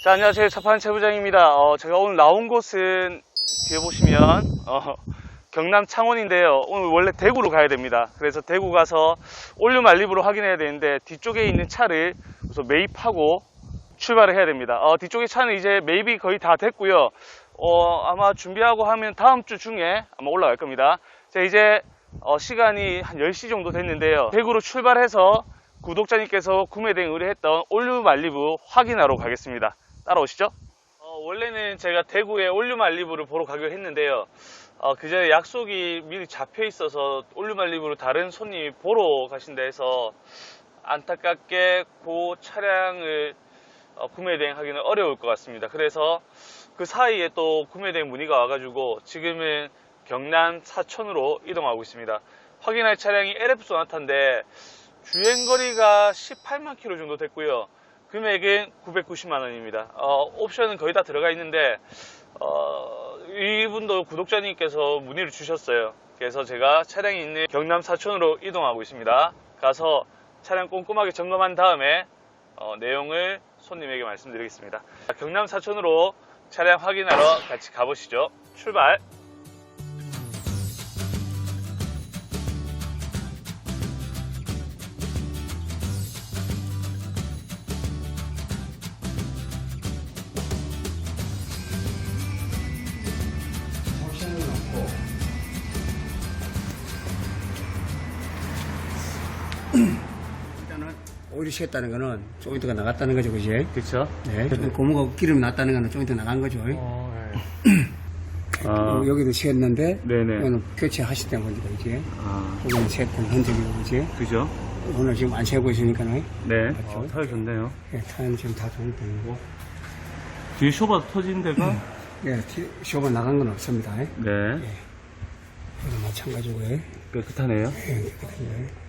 자, 안녕하세요. 차판 최부장입니다. 어, 제가 오늘 나온 곳은 뒤에 보시면 어, 경남 창원인데요. 오늘 원래 대구로 가야 됩니다. 그래서 대구 가서 올류 말립으로 확인해야 되는데 뒤쪽에 있는 차를 우선 매입하고 출발을 해야 됩니다. 어, 뒤쪽에 차는 이제 매입이 거의 다 됐고요. 어, 아마 준비하고 하면 다음 주 중에 아마 올라갈 겁니다. 자, 이제 어, 시간이 한 10시 정도 됐는데요. 대구로 출발해서 구독자님께서 구매 등 의뢰했던 올류 말리부 확인하러 가겠습니다. 따라오시죠. 어, 원래는 제가 대구에 올류 말리부를 보러 가기로 했는데요. 어, 그 전에 약속이 미리 잡혀 있어서 올류 말리부를 다른 손님이 보러 가신다 해서 안타깝게 그 차량을 어, 구매 대행하기는 어려울 것 같습니다. 그래서 그 사이에 또 구매 대행 문의가 와가지고 지금은 경남 사천으로 이동하고 있습니다. 확인할 차량이 LF 소나타인데 주행거리가 18만 킬로 정도 됐고요. 금액은 990만 원입니다. 어, 옵션은 거의 다 들어가 있는데 어, 이분도 구독자님께서 문의를 주셨어요. 그래서 제가 차량이 있는 경남 사천으로 이동하고 있습니다. 가서 차량 꼼꼼하게 점검한 다음에 어, 내용을 손님에게 말씀드리겠습니다. 경남 사천으로 차량 확인하러 같이 가보시죠. 출발! 오일이 식었다는 거는 조인트가 나갔다는 거죠, 그지? 그쵸? 네. 고무가 기름 났다는 거는 조인트 나간 거죠. 아, 여기도 식었는데 네네. 이거는 교체하실 때 보니까 그지? 아, 여기는 식었던 흔적이고 그지? 그죠? 오늘 지금 안 세고 있으니까는 네. 맞죠? 어, 타이 좋네요. 예, 타는 지금 다 좋은 편이고 뒤에 쇼바 터진 데가? 예, 티- 쇼가 나간 건 없습니다. 예. 네. 이거 마찬가지고 예. 깨끗하네요. 예, 깨끗하게.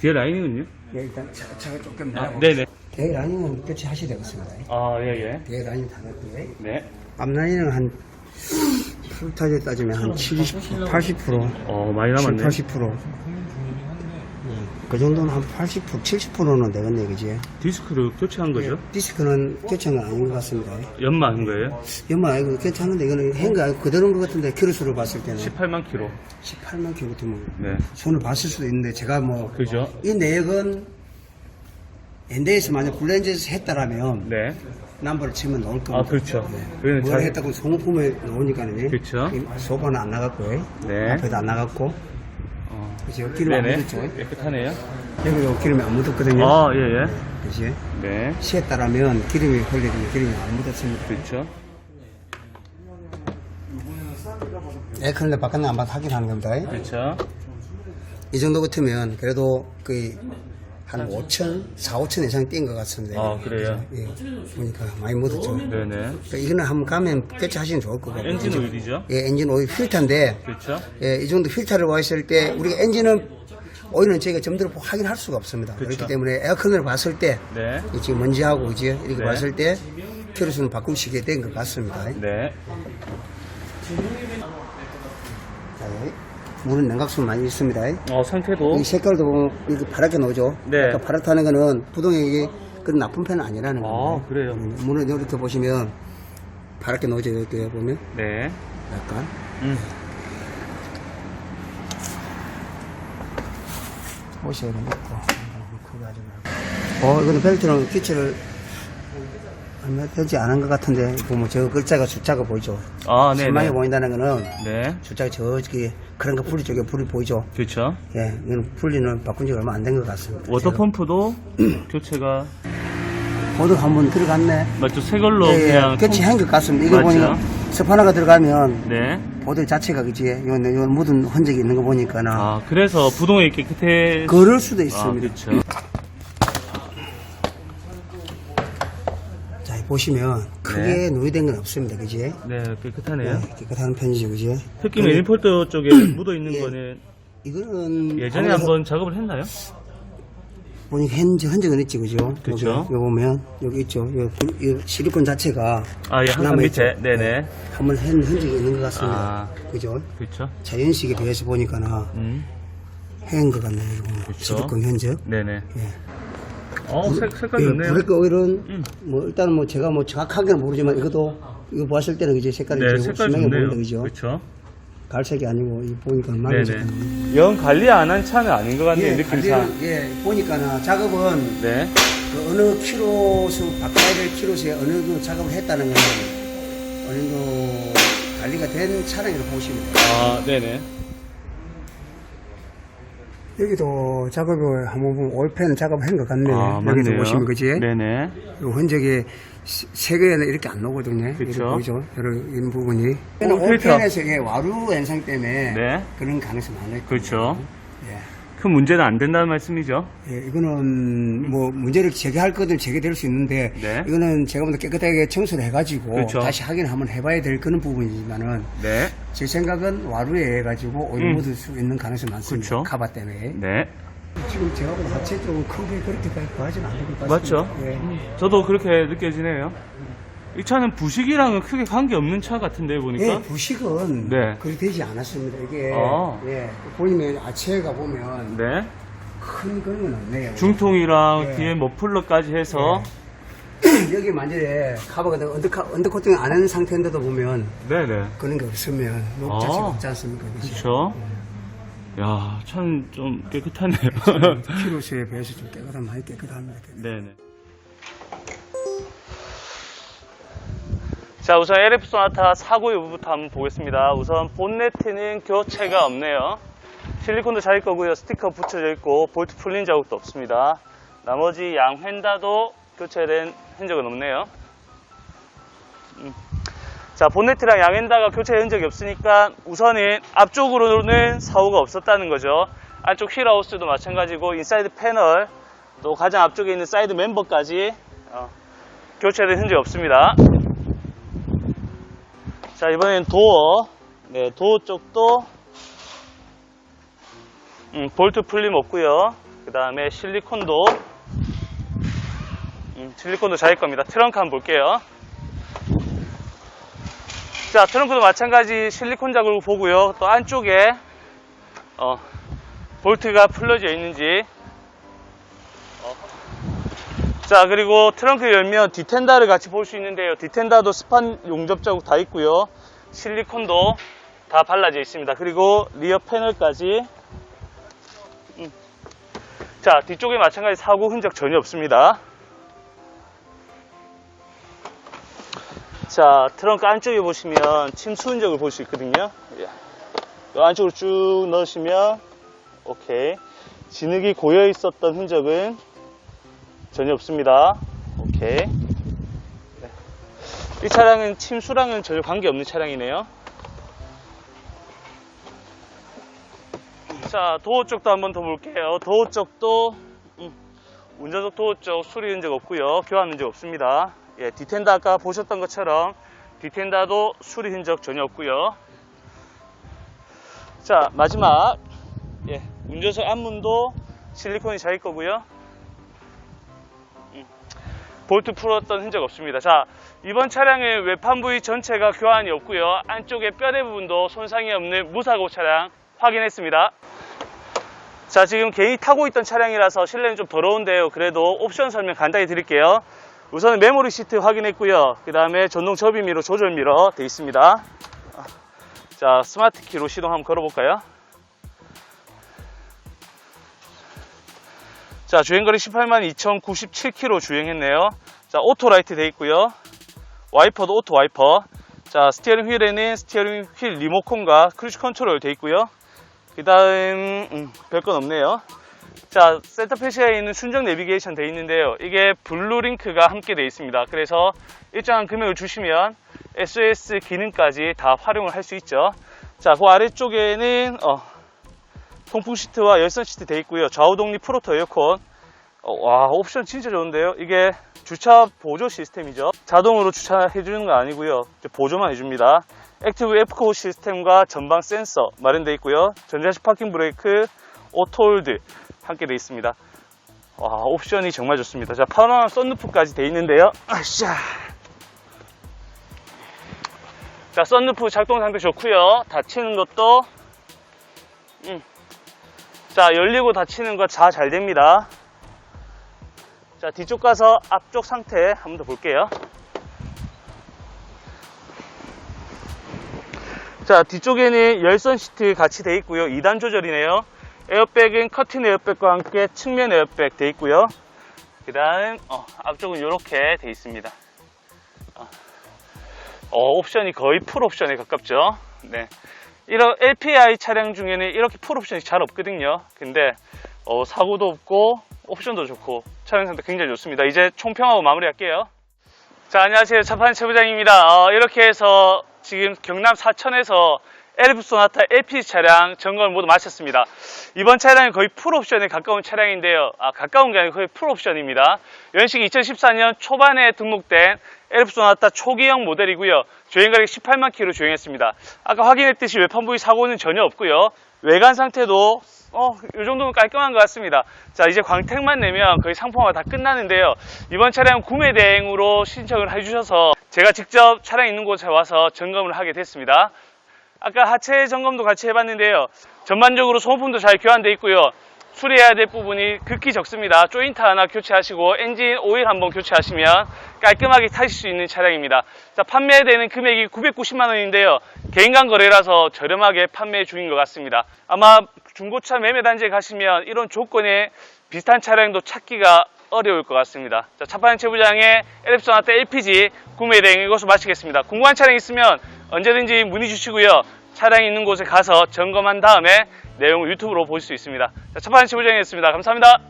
뒤에 라이닝은요? 예, 일단 차, 차가 조금 아, 나고 네네. 대 라인은 교체하셔야 되겠습니다. 예. 아, 예, 예. 대 라인 다 넣고요. 네. 앞라인은 한 풀타지에 따지면 한 70, 80%, 어, 많이 남았네. 80%. 그 정도는 한 80%, 70%는 되겠네, 그지? 디스크를 교체한 거죠? 디스크는 교체는 아닌 것 같습니다. 연마한 거예요? 연마 아니고 괜찮은데 이거는 행거 아니고 그대로인 것 같은데 키로수를 봤을 때는 18만 킬로. 18만 킬로 같으면 네. 손을 봤을 수도 있는데 제가 뭐이 그죠? 내역은 엔데에서 만약 블렌즈에서 했다라면 네. 남버를 치면 나올 겁니다. 아, 그렇죠. 그거는 뭘 잘- 했다고 소모품에 나오니까는 그쵸. 소바는 안 나갔고요. 네. 앞에도 안 나갔고 어. 그죠? 기름 안 네네. 묻었죠? 깨끗하네요. 여기도 기름이 안 묻었거든요. 아, 예, 예. 그지? 네. 시했다라면 기름이 흘리면 기름이 안 묻었습니다. 그렇죠. 에어컨을 바깥에 안 봐서 확인하는 겁니다. 그렇죠. 이 정도 같으면 그래도 거의 한 5천, 4, 5천 이상 뛴 것 같은데. 아, 그래요? 예, 보니까 많이 묻었죠. 네네. 그러니까 이거는 한번 가면 교체하시면 좋을 것 같아요. 엔진 오일이죠? 예, 엔진 오일 필터인데, 그렇죠. 예, 이 정도 필터를 봤을 때, 우리가 엔진은, 오일은 저희가 점들을 확인할 수가 없습니다. 그쵸. 그렇기 때문에 에어컨을 봤을 때, 네. 이 지금 먼지하고, 그지? 이렇게 네. 봤을 때, 키로수는 바꾸시게 된 것 같습니다. 네. 자, 예. 물은 냉각수 많이 있습니다. 어, 상태도. 이 색깔도 보면 이렇게 파랗게 나오죠? 네. 아까 파랗다는 거는 부동액이 그런 나쁜 편은 아니라는 거예요. 아, 그래요? 물은 이렇게 보시면 파랗게 나오죠? 이렇게 보면 네. 약간. 음. 옷이 크게 하지 말고. 어, 이거는 벨트는 기체를 얼마 되지 않은 것 같은데 보면 저 글자가 숫자가 보이죠? 아, 네네. 신망이 보인다는 거는 네. 숫자가 저기 그런 거 풀이 쪽에 불이 보이죠? 그렇죠. 예, 이거는 풀리는 바꾼 지 얼마 안 된 것 같습니다. 워터펌프도 교체가 보드 한번 들어갔네. 맞죠? 새 걸로 예, 예, 그냥 교체한 것 같습니다. 이거 맞죠? 보니까 스파나가 들어가면 네. 보드 자체가 그지, 요, 요 묻은 흔적이 있는 거 보니까는 아, 그래서 부동액 깨끗해. 그럴 수도 아, 있습니다. 그렇죠. 보시면 크게 누이된 건 없습니다. 그지? 네, 깨끗하네요. 네, 깨끗한 편이죠, 그지? 특히 근데 매니폴더 쪽에 묻어 있는 예. 거는 이거는 예전에 아무래도 한번 작업을 했나요? 보니까 흔적, 흔적은 있지, 그죠? 그쵸. 여기, 보면 여기 있죠. 요, 요 실리콘 자체가 아, 예, 항상 남아있죠. 밑에. 네네. 한번 한 흔적이 있는 것 같습니다. 아. 그죠? 그렇죠. 자연식에 비해서 보니까는 음. 해인 것 같네요. 이거 보면. 그쵸. 실리콘 흔적. 네네. 예. 어, 색, 색깔 예, 좋네요. 브레이크 오일은 음. 뭐 일단은 뭐 제가 뭐 정확하게는 모르지만 이것도 이거 보았을 때는 이제 색깔이 네, 제일 색깔 좋네요. 보인다 그죠? 그렇죠. 갈색이 아니고 이 보니까 맑은 색깔. 네네. 영 관리 안 한 차는 아닌 것 같네요, 예, 느낌상. 관리는, 예, 보니까는 작업은 네. 그 어느 키로수 바꿔야 될 키로수에 어느 정도 작업을 했다는 건 어느 정도 관리가 된 차량이라고 보시면 돼요. 아, 네네. 여기도 작업을 한번 보면 올펜 작업한 것 같네. 아, 여기도 맞네요. 보시면 그지? 네네. 요 흔적이 세- 세계에는 이렇게 안 나오거든요. 그쵸. 이렇게 보이죠? 이런, 이런 부분이. 오, 필터. 올펜에서 이게 와루 현상 때문에 네. 그런 가능성이 많아요. 그렇죠. 예. 큰 문제는 안 된다는 말씀이죠. 예, 이거는 뭐 문제를 제기할 것들 제기될 수 있는데 네. 이거는 제가 보다 깨끗하게 청소를 해가지고 그렇죠. 다시 확인을 한번 해봐야 될 그런 부분이지만은 네. 제 생각은 와루에 의해 가지고 오일 음. 묻을 수 있는 가능성이 많습니다. 그렇죠. 카바 때문에. 네. 지금 제가 보다 하체 쪽은 크게 그렇게까지 구하지는 않는 것 같습니다. 맞죠? 예. 저도 그렇게 느껴지네요. 이 차는 부식이랑은 크게 관계 없는 차 같은데 보니까. 예, 부식은 네. 그리 되지 않았습니다. 이게 아. 예, 보이면 아체가 보면 네. 큰건 없네요. 중통이랑 네. 뒤에 머플러까지 해서. 여기 만약에 카바가 언더카, 언더코팅 안 한 상태인데도 보면 네네. 그런 게 없으면 녹 아. 자체가 없지 않습니까? 그렇죠. 야, 차는 좀 깨끗하네요. 키로수에 비해서 좀 깨끗한 많이 깨끗합니다. 네네. 자, 우선 LF 소나타 사고 여부부터 한번 보겠습니다. 우선 본네트는 교체가 없네요. 실리콘도 잘 거고요. 스티커 붙여져 있고 볼트 풀린 자국도 없습니다. 나머지 양 휀다도 교체된 흔적은 없네요. 음. 자, 본네트랑 양 휀다가 교체 흔적이 없으니까 우선은 앞쪽으로는 사고가 없었다는 거죠. 안쪽 휠하우스도 마찬가지고 인사이드 패널 또 가장 앞쪽에 있는 사이드 멤버까지 어, 교체된 흔적이 없습니다. 자 이번엔 도어. 네 도어 쪽도 음, 볼트 풀림 없고요. 그 다음에 실리콘도 음, 실리콘도 잘 겁니다. 트렁크 한번 볼게요. 자 트렁크도 마찬가지 실리콘 자국을 보고요. 또 안쪽에 어, 볼트가 풀려져 있는지 자 그리고 트렁크 열면 디텐다를 같이 볼 수 있는데요. 디텐다도 스판 용접 자국 다 있고요. 실리콘도 다 발라져 있습니다. 그리고 리어 패널까지. 음. 자 뒤쪽에 마찬가지 사고 흔적 전혀 없습니다. 자 트렁크 안쪽에 보시면 침수 흔적을 볼 수 있거든요. 예. 이 안쪽으로 쭉 넣으시면 오케이. 진흙이 고여 있었던 흔적은 전혀 없습니다. 오케이. 네. 이 차량은 침수랑은 전혀 관계없는 차량이네요. 자, 도어 쪽도 한번 더 볼게요. 도어 쪽도 음, 운전석 도어 쪽 수리 흔적 없고요. 교환 흔적 없습니다. 예, 디텐더 아까 보셨던 것처럼 디텐더도 수리 흔적 전혀 없고요. 자, 마지막 예, 운전석 앞문도 실리콘이 잘 거고요. 볼트 풀었던 흔적 없습니다. 자, 이번 차량의 외판 부위 전체가 교환이 없고요. 안쪽에 뼈대 부분도 손상이 없는 무사고 차량 확인했습니다. 자, 지금 개인이 타고 있던 차량이라서 실내는 좀 더러운데요. 그래도 옵션 설명 간단히 드릴게요. 우선 메모리 시트 확인했고요. 그 다음에 전동 접이미로 조절미러 되어 있습니다. 자, 스마트 키로 시동 한번 걸어볼까요? 자, 주행거리 18만 2097km 주행했네요. 자, 오토라이트 돼 있고요. 와이퍼도 오토 와이퍼. 자, 스티어링 휠에는 스티어링 휠 리모컨과 크루즈 컨트롤 돼 있고요. 그 다음, 음, 별건 없네요. 자, 센터페시아에 있는 순정 내비게이션 돼 있는데요. 이게 블루링크가 함께 돼 있습니다. 그래서 일정한 금액을 주시면 SOS 기능까지 다 활용을 할 수 있죠. 자, 그 아래쪽에는, 어, 통풍 시트와 열선 시트 돼 있고요. 좌우 독립 프로토 에어컨. 어, 와 옵션 진짜 좋은데요. 이게 주차 보조 시스템이죠. 자동으로 주차해 주는 건 아니고요. 보조만 해줍니다. 액티브 F4 시스템과 전방 센서 마련되어 있고요. 전자식 파킹 브레이크, 오토홀드 함께 되어 있습니다. 와 옵션이 정말 좋습니다. 자 파노라마 썬루프까지 되어 있는데요. 아샤. 자 썬루프 작동 상태 좋고요. 닫히는 것도 음, 자, 열리고 닫히는 거 다 잘 됩니다. 자, 뒤쪽 가서 앞쪽 상태 한번 더 볼게요. 자, 뒤쪽에는 열선 시트 같이 돼 있고요. 2단 조절이네요. 에어백은 커튼 에어백과 함께 측면 에어백 돼 있고요. 그 다음, 어, 앞쪽은 이렇게 돼 있습니다. 어, 어, 옵션이 거의 풀 옵션에 가깝죠. 네. 이런 LPI 차량 중에는 이렇게 풀 옵션이 잘 없거든요. 근데, 어, 사고도 없고, 옵션도 좋고, 차량 상태 굉장히 좋습니다. 이제 총평하고 마무리할게요. 자, 안녕하세요. 차판 최부장입니다. 어, 이렇게 해서 지금 경남 사천에서 엘프 소나타 LP 차량 점검을 모두 마쳤습니다. 이번 차량은 거의 풀옵션에 가까운 차량인데요. 아, 가까운 게 아니고 거의 풀옵션입니다. 연식이 2014년 초반에 등록된 엘프 소나타 초기형 모델이고요. 주행거리 18만 킬로 주행했습니다. 아까 확인했듯이 외판 부위 사고는 전혀 없고요. 외관 상태도 어, 이 정도면 깔끔한 것 같습니다. 자, 이제 광택만 내면 거의 상품화가 다 끝나는데요. 이번 차량 구매 대행으로 신청을 해주셔서 제가 직접 차량 있는 곳에 와서 점검을 하게 됐습니다. 아까 하체 점검도 같이 해봤는데요. 전반적으로 소모품도 잘 교환되어 있고요. 수리해야 될 부분이 극히 적습니다. 조인트 하나 교체하시고 엔진 오일 한번 교체하시면 깔끔하게 타실 수 있는 차량입니다. 자, 판매되는 금액이 990만 원인데요. 개인간 거래라서 저렴하게 판매 중인 것 같습니다. 아마 중고차 매매 단지에 가시면 이런 조건에 비슷한 차량도 찾기가 어려울 것 같습니다. 자, 차판 최부장의 엘립소나타 LPG 구매 대행 이것을 마치겠습니다. 궁금한 차량 있으면 언제든지 문의 주시고요. 차량이 있는 곳에 가서 점검한 다음에 내용을 유튜브로 보실 수 있습니다. 자, 차판 최부장이었습니다. 감사합니다.